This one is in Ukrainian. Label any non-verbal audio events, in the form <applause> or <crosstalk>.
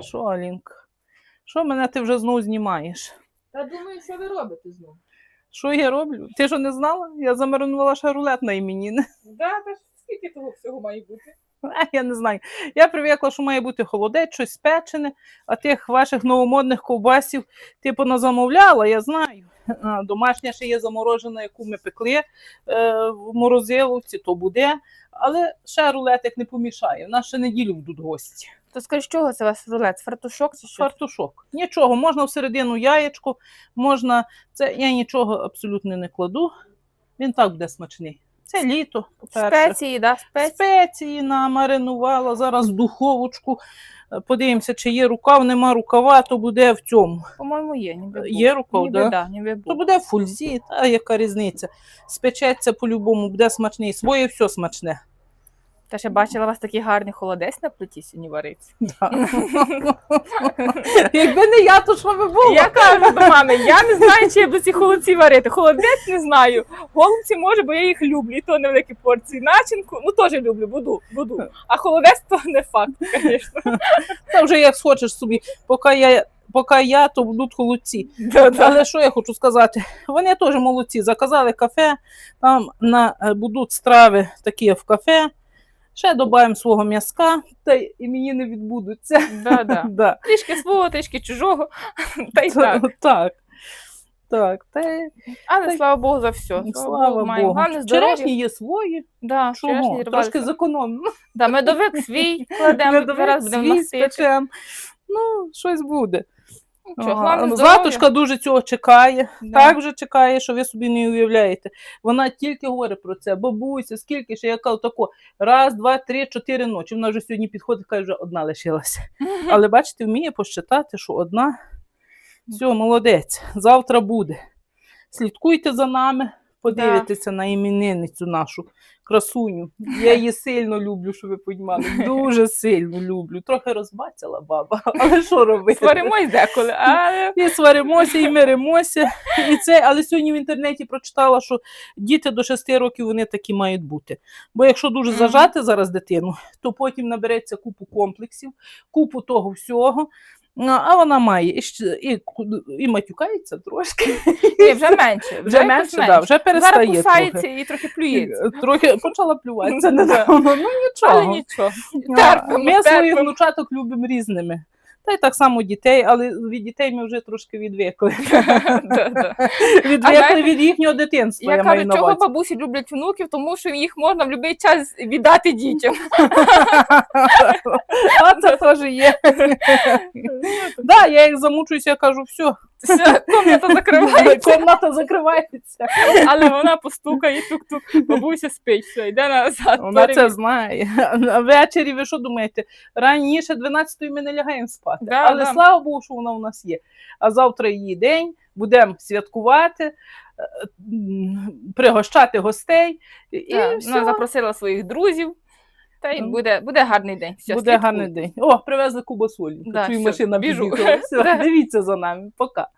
Що, Алінка? Що мене ти вже знову знімаєш? Та думаю, що ви робите знову? Що я роблю? Ти що не знала? Я замаринувала ще рулет на іменіни. <laughs> Да, та ж скільки того всього має бути? А, Я не знаю. Я привикла, що має бути холодець, щось спечене, а тих ваших новомодних ковбасів ти поназамовляла, я знаю. Домашня ще є заморожена, яку ми пекли е, в морозиловці, то буде. Але ще рулетик не помішає. В нас ще неділю будуть гості. То скажи, з чого це у вас рулет? З фартушок чи що? Фартушок. Нічого, можна всередину яєчко, можна. Це я нічого абсолютно не кладу. Він так буде смачний. Це літо, по-перше. Спеції, да, спеції. Спеції намаринувала, зараз духовочку. Е, Подивимося, чи є рукав, нема рукава, то буде в цьому. По-моєму, є, ніби був. Є рукав, ніби, да? да, ніби То буде в фульзі, та яка різниця. Спечеться по-любому, буде смачний. Своє все смачне. Та ще бачила у вас такий гарний холодець на плиті сьогодні вариться. <laughs> Якби не я, то що би було? Я кажу до мами, я не знаю, чи я буду ці холодці варити. Холодець не знаю. Голубці може, бо я їх люблю, і то невеликі порції. Начинку, ну теж люблю, буду, буду. А холодець то не факт, звісно. Та вже як схочеш собі, поки я, поки я, то будуть холодці. Але що я хочу сказати? Вони теж молодці. Заказали кафе, там на, е, будуть страви такі в кафе. Ще додаємо свого м'язка, та і мені не відбудуться. Да, да. <laughs> Да. Трішки свого, трішки чужого. <laughs> Та й так. так. Так, та Але слава Богу за все. слава маємо. Богу. Головне здоров'я. Вчорашні є свої. Да, Чого? Трошки зекономимо. Да, медовик свій <laughs> кладемо, Медовик зараз будемо спечем. Ну, щось буде. Нічого, здоров'я. Затушка дуже цього чекає. Да. Так вже чекає, що ви собі не уявляєте. Вона тільки говорить про це. Бабуся, скільки ще я кажу тако, раз, два, три, чотири ночі. Вона вже сьогодні підходить, каже, вже одна лишилася. Але бачите, вміє посчитати, що одна. Все, молодець. Завтра буде. Слідкуйте за нами, подивитеся на іменинницю нашу красуню. Я її сильно люблю, щоб ви понімали. <laughs> Дуже сильно люблю. Трохи розбацяла баба, <laughs> але що робити? Сваримось деколи, але І сваримося, і миримося. І це, але сьогодні в інтернеті прочитала, що діти до 6 років вони такі мають бути. Бо якщо дуже зажати зараз дитину, то потім набереться купу комплексів, купу того всього. Ну, А вона має і, і, і матюкається трошки. ні, вже менше. Вже менше, да, вже Зараз перестає кусається трохи. і трохи плюється. Трохи почала плюватися <laughs> Да. недавно. Ну Але нічого. Терпимо, Ми Терпимо, своїх внучаток любимо різними. Та й так само дітей, але від дітей ми вже трошки відвикли. <laughs> <laughs> Відвикли від їхнього дитинства. Я кажу, чого бабусі люблять внуків, тому що їх можна в будь-який час віддати дітям. <laughs> А це теж є. Да, я їх замучуюся, я кажу, все, Все, комната закривається, комната закривається. але вона постукає тук-тук. Бабуся спить, все, йде назад. Вона це знає. Ввечері ви що думаєте? Раніше 12-ї ми не лягаємо спати. Да, Але да. слава Богу, що вона у нас є. А завтра її день, будемо святкувати, е, пригощати гостей. І Так, все. Вона запросила своїх друзів. Та й буде, буде гарний день. Все, Буде слідкуй. гарний день. О, привезли кубасолі. Да, Чую, все, машина біжу. <laughs> Все, дивіться за нами. Пока.